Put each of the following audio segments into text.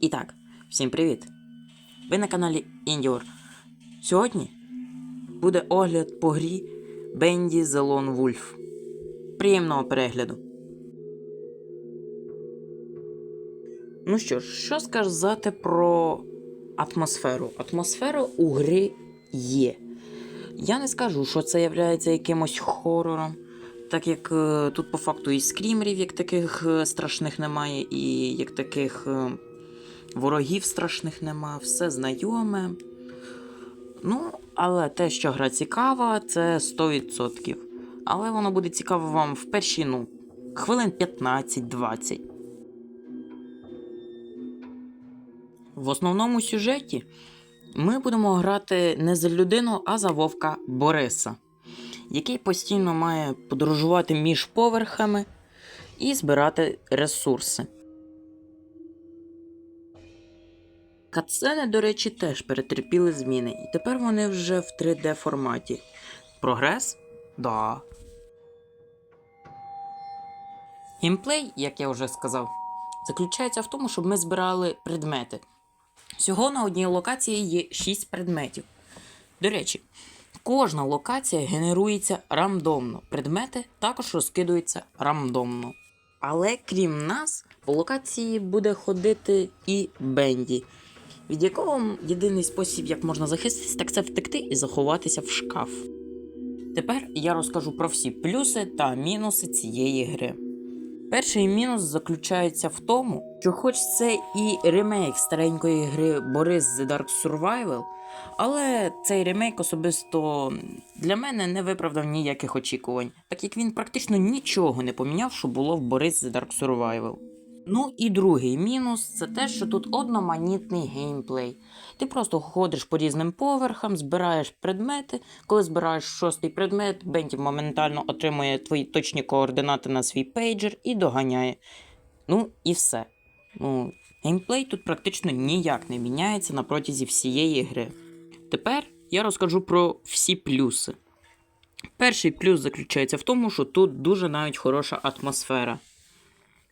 І так, всім привіт! Ви на каналі Індіор. Сьогодні буде огляд по грі Бенді Lone Wolf. Приємного перегляду. Ну що ж, що сказати про атмосферу? Атмосфера у гри є. Я не скажу, що це є якимось хорором, так як е, тут по факту і скрімерів, як таких е, страшних немає, і як таких е, ворогів страшних немає, все знайоме. Ну, але те, що гра цікава, це 100%. Але воно буде цікаво вам в перші, ну, хвилин 15-20. В основному сюжеті ми будемо грати не за людину, а за вовка Бориса, який постійно має подорожувати між поверхами і збирати ресурси. Катсцени, до речі, теж перетерпіли зміни, і тепер вони вже в 3D форматі. Прогрес? Да. Геймплей, як я вже сказав, заключається в тому, щоб ми збирали предмети. Всього на одній локації є 6 предметів. До речі, кожна локація генерується рандомно. Предмети також розкидуються рандомно. Але крім нас, по локації буде ходити і Бенді, від якого єдиний спосіб, як можна захиститись, так це втекти і заховатися в шкаф. Тепер я розкажу про всі плюси та мінуси цієї гри. Перший мінус заключається в тому, що хоч це і ремейк старенької гри Борис The Dark Survival, але цей ремейк особисто для мене не виправдав ніяких очікувань, так як він практично нічого не поміняв, що було в Борис The Dark Survival. Ну і другий мінус це те, що тут одноманітний геймплей. Ти просто ходиш по різним поверхам, збираєш предмети. Коли збираєш шостий предмет, Бенті моментально отримує твої точні координати на свій пейджер і доганяє. Ну і все. Ну, геймплей тут практично ніяк не міняється на протязі всієї гри. Тепер я розкажу про всі плюси. Перший плюс заключається в тому, що тут дуже навіть хороша атмосфера.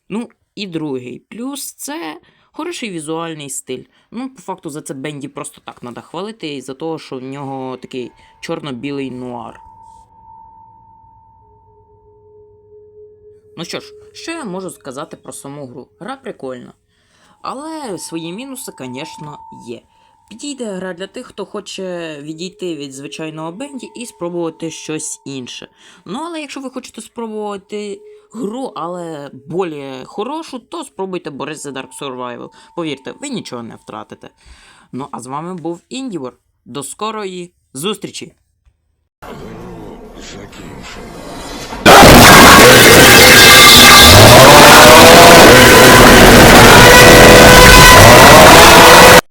Ну, і другий плюс це хороший візуальний стиль. Ну, по факту, за це Бенді просто так треба хвалити, і за того, що в нього такий чорно-білий нуар. Ну що ж, що я можу сказати про саму гру? Гра прикольна. Але свої мінуси, звісно, є. Підійде гра для тих, хто хоче відійти від звичайного Бенді і спробувати щось інше. Ну, але якщо ви хочете спробувати гру, але більш хорошу, то спробуйте Борис The Dark Survival. Повірте, ви нічого не втратите. Ну, а з вами був Індівор. До скорої зустрічі! закінчено.